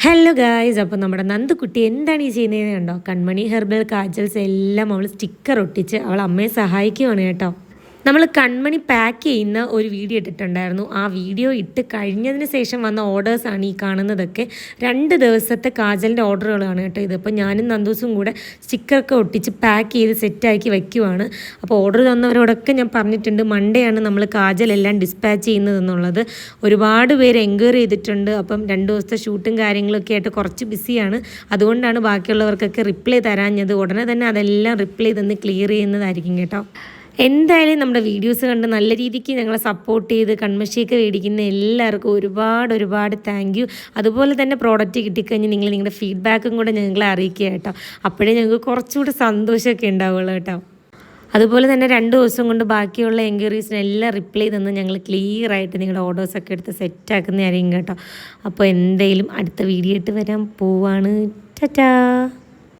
Hello guys അപ്പോൾ നമ്മുടെ നന്ദുക്കുട്ടി എന്താണ് ഈ ചെയ്യുന്നതെന്ന് കണ്ടോ? കൺമണി ഹെർബൽ കാജൽസ് എല്ലാം അവൾ സ്റ്റിക്കർ ഒട്ടിച്ച് അവൾ അമ്മയെ സഹായിക്കുകയാണ് കേട്ടോ. നമ്മൾ കൺമണി പാക്ക് ചെയ്യുന്ന ഒരു വീഡിയോ ഇട്ടിട്ടുണ്ടായിരുന്നു. ആ വീഡിയോ ഇട്ട് കഴിഞ്ഞതിന് ശേഷം വന്ന ഓർഡേഴ്സാണ് ഈ കാണുന്നതൊക്കെ. രണ്ട് ദിവസത്തെ കാജലിന്റെ ഓർഡറുകളാണ് കേട്ടോ ഇത്. അപ്പോൾ ഞാനും നന്ദൂസും കൂടെ സ്റ്റിക്കറൊക്കെ ഒട്ടിച്ച് പാക്ക് ചെയ്ത് സെറ്റാക്കി വയ്ക്കുവാണ് അപ്പോൾ ഓർഡർ തന്നവരോടൊക്കെ ഞാൻ പറഞ്ഞിട്ടുണ്ട് മൺഡേ ആണ് നമ്മൾ കാജലെല്ലാം ഡിസ്പാച്ച് ചെയ്യുന്നതെന്നുള്ളത് ഒരുപാട് പേര് എൻക്വയറി ചെയ്തിട്ടുണ്ട്. അപ്പം രണ്ട് ദിവസത്തെ ഷൂട്ടും കാര്യങ്ങളൊക്കെ ആയിട്ട് കുറച്ച് ബിസിയാണ് അതുകൊണ്ടാണ് ബാക്കിയുള്ളവർക്കൊക്കെ റിപ്ലൈ തരാഞ്ഞത്. ഉടനെ തന്നെ അതെല്ലാം റിപ്ലൈ തന്ന് ക്ലിയർ ചെയ്യുന്നതായിരിക്കും കേട്ടോ. എന്തായാലും നമ്മുടെ വീഡിയോസ് കണ്ട് നല്ല രീതിക്ക് ഞങ്ങളെ സപ്പോർട്ട് ചെയ്ത് കൺമശിയൊക്കെ മേടിക്കുന്ന എല്ലാവർക്കും ഒരുപാട് ഒരുപാട് താങ്ക് യു അതുപോലെ തന്നെ പ്രോഡക്റ്റ് കിട്ടിക്കഴിഞ്ഞ് നിങ്ങൾ നിങ്ങളുടെ ഫീഡ്ബാക്കും കൂടെ ഞങ്ങളെ അറിയിക്കുക കേട്ടോ. അപ്പോഴേ ഞങ്ങൾക്ക് കുറച്ചുകൂടെ സന്തോഷമൊക്കെ ഉണ്ടാവുള്ളൂ കേട്ടോ. അതുപോലെ തന്നെ രണ്ട് ദിവസം കൊണ്ട് ബാക്കിയുള്ള എൻക്വയറീസിനെല്ലാം റിപ്ലൈ തന്ന് ഞങ്ങൾ ക്ലിയർ ആയിട്ട് നിങ്ങളുടെ ഓർഡേഴ്സൊക്കെ എടുത്ത് സെറ്റാക്കുന്നതായിരിക്കും കേട്ടോ. അപ്പോൾ എന്തെങ്കിലും അടുത്ത വീഡിയോ ഇട്ട് വരാൻ പോവാണ്. ടാറ്റാ